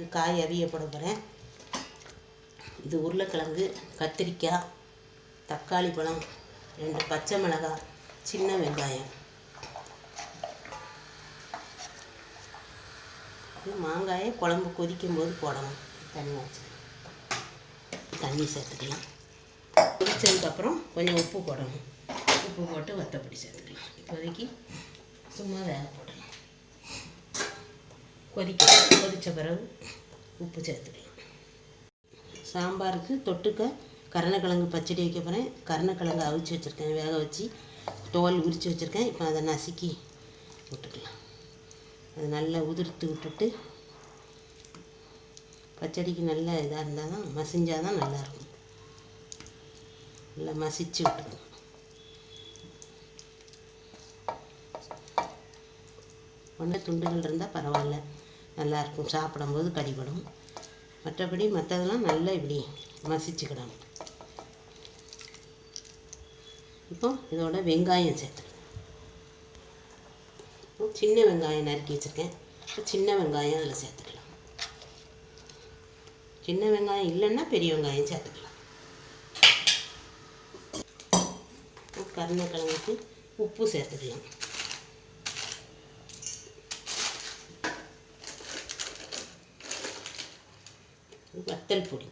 சாம்பாருக்கு காய் அவிய போட போகிறேன் இது உருளைக்கிழங்கு கத்திரிக்காய் தக்காளி பழம் ரெண்டு பச்சை மிளகாய் சின்ன வெங்காயம். இது மாங்காயை குழம்பு கொதிக்கும் போது போடணும். தண்ணி வச்சு தண்ணி சேர்த்துக்கலாம். கொதிச்சதுக்கப்புறம் கொஞ்சம் உப்பு போடணும். உப்பு போட்டு வத்தப்படி சேர்த்துக்கலாம். இப்போதைக்கு சும்மா வேக போடணும் கொதிக்க கொதித்த பிறகு உப்பு சேர்த்துக்கலாம். சாம்பாருக்கு தொட்டுக்க கருணக்கிழங்கு பச்சடி வைக்க போகிறேன் கருணக்கிழங்கு அவிச்சு வச்சுருக்கேன். வேக வச்சு தோல் உரித்து வச்சுருக்கேன். இப்போ அதை நசுக்கி விட்டுக்கலாம் அது நல்லா உதிர்த்து விட்டுட்டு பச்சடிக்கு நல்ல இதாக இருந்தால் தான் மசிஞ்சால் தான் நல்லாயிருக்கும் நல்லா மசிச்சு விட்டுக்கணும் ஒன்று துண்டுகள் இருந்தால் பரவாயில்ல. நல்லாயிருக்கும். சாப்பிடும்போது கடிபடும். மற்றபடி மற்றதெல்லாம் நல்லா இப்படி மசிச்சுக்கிடணும். இப்போ இதோட வெங்காயம் சேர்த்துக்கலாம் சின்ன வெங்காயம் நறுக்கி வச்சுருக்கேன். சின்ன வெங்காயம் அதில் சேர்த்துக்கலாம். சின்ன வெங்காயம் இல்லைன்னா பெரிய வெங்காயம் சேர்த்துக்கலாம். கருணக்கிழங்குக்கு உப்பு சேர்த்துக்கலாம். வத்தல் பொடி.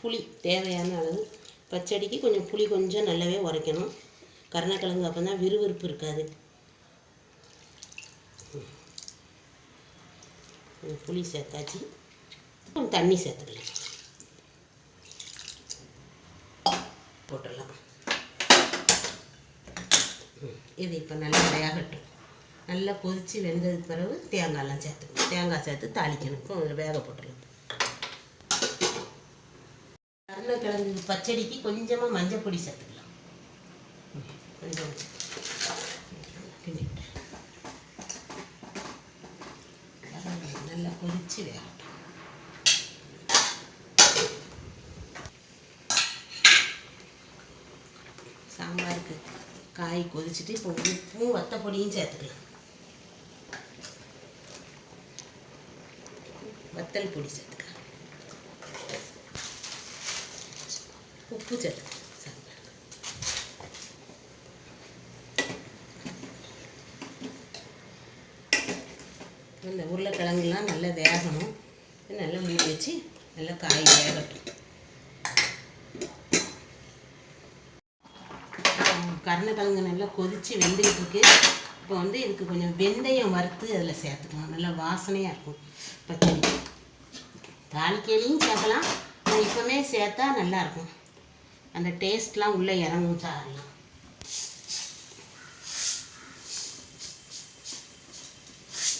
புளி தேவையான அளவு. பச்சடிக்கு கொஞ்சம் புளி கொஞ்சம் நல்லாவே உரைக்கணும். கருணக்கிழங்கு அப்போ தான் விறுவிறுப்பு இருக்காது. புளி சேர்த்தாச்சு. தண்ணி சேர்த்துக்கலாம் போட்டுடலாம் ம். இது இப்போ நல்லா வேகட்டும். நல்லா கொதித்து வெந்ததுக்கு பிறகு தேங்காய்லாம் சேர்த்துக்கணும். தேங்காய் சேர்த்து தாளிக்கணும். இப்போ வேக போட்டுடலாம். கருணக்கிழங்கு பச்சடிக்கு கொஞ்சமாக மஞ்சள் பொடி சேர்த்துக்கலாம். கொஞ்சம். நல்லா கொதித்து வேகட்டும். சாம்பாருக்கு காய் கொதிச்சுட்டு இப்போ உப்பும் வத்தப்பொடியும் சேர்த்துக்கலாம். வத்தல் பொடி சேர்த்துக்கலாம். உப்பு சேர்த்துக்கலாம். சாம்பார் இந்த உருளைக்கிழங்குலாம் நல்லா வேகணும். நல்லா மூடி வச்சு நல்லா காய் வேகட்டும். கருணக்கிழங்கு நல்லா கொதித்து வெந்துக்கிட்டு இருக்கு. இப்போ வந்து இதுக்கு கொஞ்சம் வெந்தயம் வறுத்து அதில் சேர்த்துக்கலாம் நல்லா வாசனையாக இருக்கும். பச்சடி தாளிக்கையிலையும் சேர்க்கலாம். ஆனால் இப்போமே சேர்த்தா நல்லாயிருக்கும் அந்த டேஸ்ட்லாம் உள்ளே இறங்கும் சாரெலாம்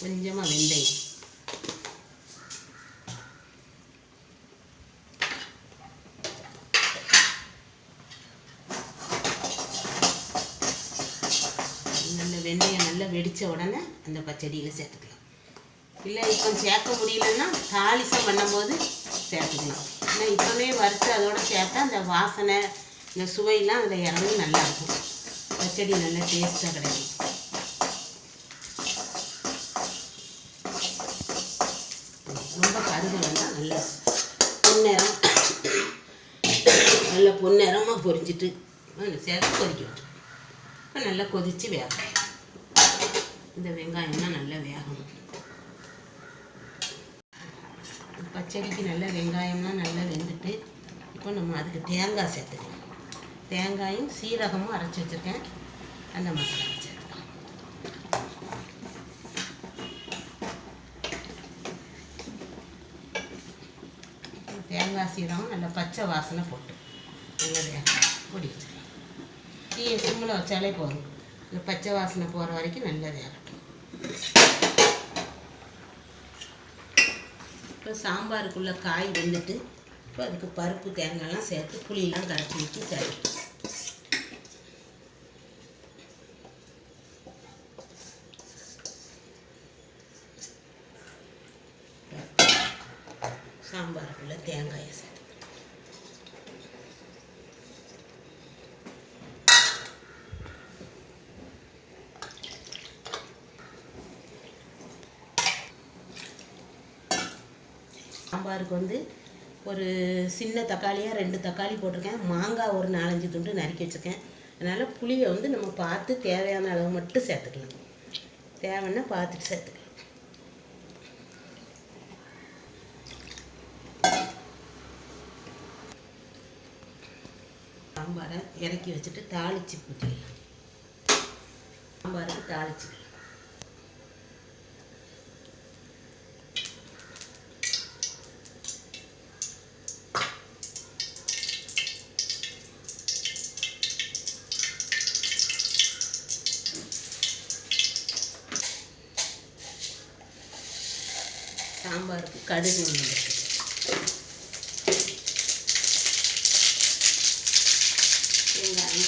கொஞ்சமாக வெந்தயம் நல்ல வெந்தயம் நல்லா வெடித்த உடனே அந்த பச்சடியில் சேர்த்துக்கலாம். இல்லை இப்போ சேர்க்க முடியலன்னா தாளிசம் பண்ணும்போது சேர்த்துக்கலாம். ஏன்னா இப்போவே வறுத்து அதோட சேர்த்தா அந்த வாசனை இந்த சுவையெல்லாம் அதில் இறங்கி நல்லாயிருக்கும். பச்சடி நல்லா டேஸ்ட்டாக கிடைக்கும். ரொம்ப கருது வேண்டாம் நல்லா பொன்னிறம் நல்லா பொன்னிறமாக பொரிஞ்சிட்டு சேர்த்து கொதிக்க விட்டு இப்போ நல்லா கொதித்து வேகணும் இந்த வெங்காயம்லாம் நல்லா வேகணும். பச்சடிக்கு நல்ல வெங்காயம்லாம் நல்லா வெந்துட்டு இப்போ நம்ம அதுக்கு தேங்காய் சேர்த்துக்கலாம். தேங்காயும் சீரகமும் அரைச்சி வச்சுருக்கேன். அந்த மசாலா சேர்த்துக்கலாம் தேங்காய் சீரகம் நல்லா பச்சை வாசனை போட்டு நல்லா வேக பொடி வச்சுக்கலாம் தீயை சிம்மில் வச்சாலே போதும். இந்த பச்சை வாசனை போகிற வரைக்கும் நல்லா வேகட்டும். இப்போ சாம்பாருக்குள்ள காய் வெந்துட்டு இப்போ அதுக்கு பருப்பு தேங்காய்லாம் சேர்த்து புளியெல்லாம் கரைச்சி ஊற்றி சேர்த்து சாம்பாருக்குள்ள தேங்காயை சேர்த்து சாம்பாருக்கு வந்து ஒரு சின்ன தக்காளியாக ரெண்டு தக்காளி போட்டிருக்கேன். மாங்காய் ஒரு நாலஞ்சு துண்டு நறுக்கி வச்சுருக்கேன். அதனால் புளியை வந்து நம்ம பார்த்து தேவையான அளவு மட்டும் சேர்த்துக்கலாம். தேவைன்னா பார்த்துட்டு சேர்த்துக்கலாம். சாம்பாரை இறக்கி வச்சுட்டு தாளிச்சு ஊற்றிடலாம் சாம்பாருக்கு தாளிச்சுக்கலாம் சாம்பாருக்கு கடுகு ஒன்று வெங்காயம்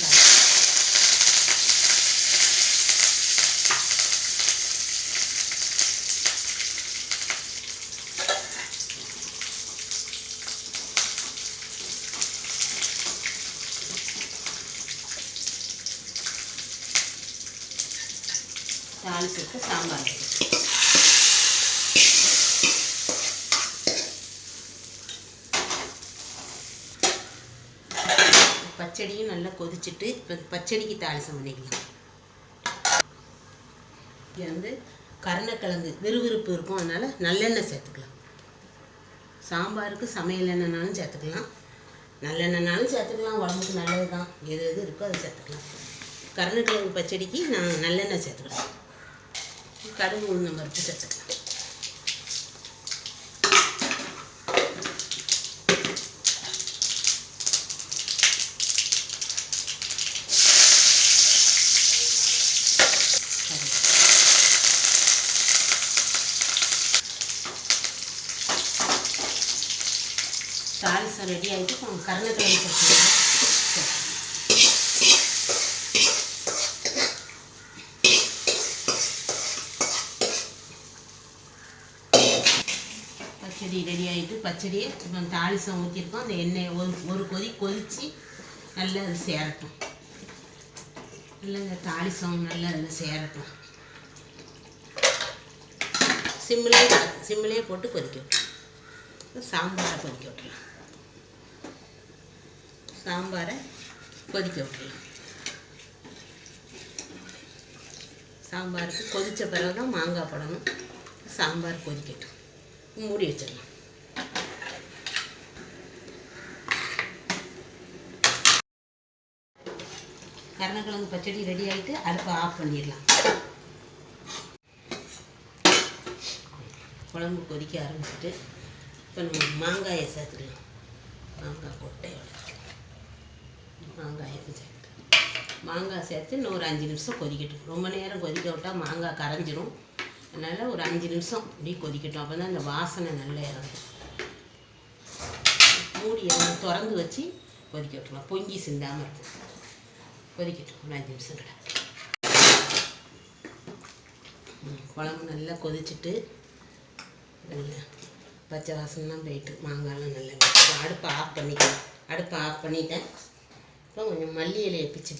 சாம்பார். பச்சடியும் நல்லா கொதிச்சுட்டு இப்போ பச்சடிக்கு தாளிசம் பண்ணிக்கலாம் இங்கே வந்து கருணக்கிழங்கு விறுவிறுப்பு இருக்கும் அதனால் நல்லெண்ணெய் சேர்த்துக்கலாம். சாம்பாருக்கு சமையல் எண்ணெய்னாலும் சேர்த்துக்கலாம். நல்லெண்ணெய்னாலும் சேர்த்துக்கலாம் உடம்புக்கு நல்லது தான் எது எது இருக்கோ அதை சேர்த்துக்கலாம். கருணக்கிழங்கு பச்சடிக்கு நான் நல்லெண்ணெய் சேர்த்துக்கலாம் கடுகு உளுந்தம் பருப்பு சேர்த்துக்கலாம். தாளிசம் ரெடி ஆகிட்டு கொஞ்சம் கருணக்கிழங்கு சேர்த்துக்கலாம் பச்சடி ரெடி ஆகிட்டு பச்சடியை இப்போ தாளிசம் ஊற்றிருக்கோம் அந்த எண்ணெயை ஒரு ஒரு கொதி கொதித்து நல்லா அது சேரட்டும். நல்லா இந்த தாளிசம் நல்லா அதில் சேரட்டும். சிம்மிலே சிம்மிலே போட்டு கொதிக்க விட்டுரும் சாம்பாரை கொதிக்க விட்டுலாம் சாம்பாரை கொதிக்க விட்டுறலாம் சாம்பாருக்கு கொதித்த பிறகு தான் மாங்காய் போடணும். சாம்பார் கொதிக்கட்டும். மூடி வச்சிடலாம். கருணக்கிழங்கு பச்சடி ரெடி ஆகிட்டு அடுப்பை ஆஃப் பண்ணிடலாம். குழம்பு கொதிக்க ஆரம்பிச்சுட்டு இப்போ நம்ம மாங்காயை சேர்த்துக்கலாம். மாங்காய் கொட்டையோட. மாங்காயை சேர்த்து? மாங்காய் சேர்த்து இன்னும் ஒரு அஞ்சு நிமிஷம் கொதிக்கட்டும். ரொம்ப நேரம் கொதிக்க விட்டால் மாங்காய் கரைஞ்சிரும். அதனால் ஒரு அஞ்சு நிமிஷம் இப்படி கொதிக்கட்டும். அப்போ தான் அந்த வாசனை நல்லா இறங்கும். மூடியை திறந்து வச்சு கொதிக்க விட்டுலாம் பொங்கி சிந்தாமல் இருக்கும். கொதிக்கட்டும். ஒரு அஞ்சு நிமிஷம் கிட்ட. குழம்பு நல்லா கொதிச்சுட்டு நல்லா பச்சை வாசனைலாம் போயிட்டு மாங்காய்லாம் நல்லா அடுப்பை ஆஃப் பண்ணிக்கலாம். அடுப்பை ஆஃப் பண்ணிட்டேன். இப்போ கொஞ்சம் மல்லி இலையை பிச்சு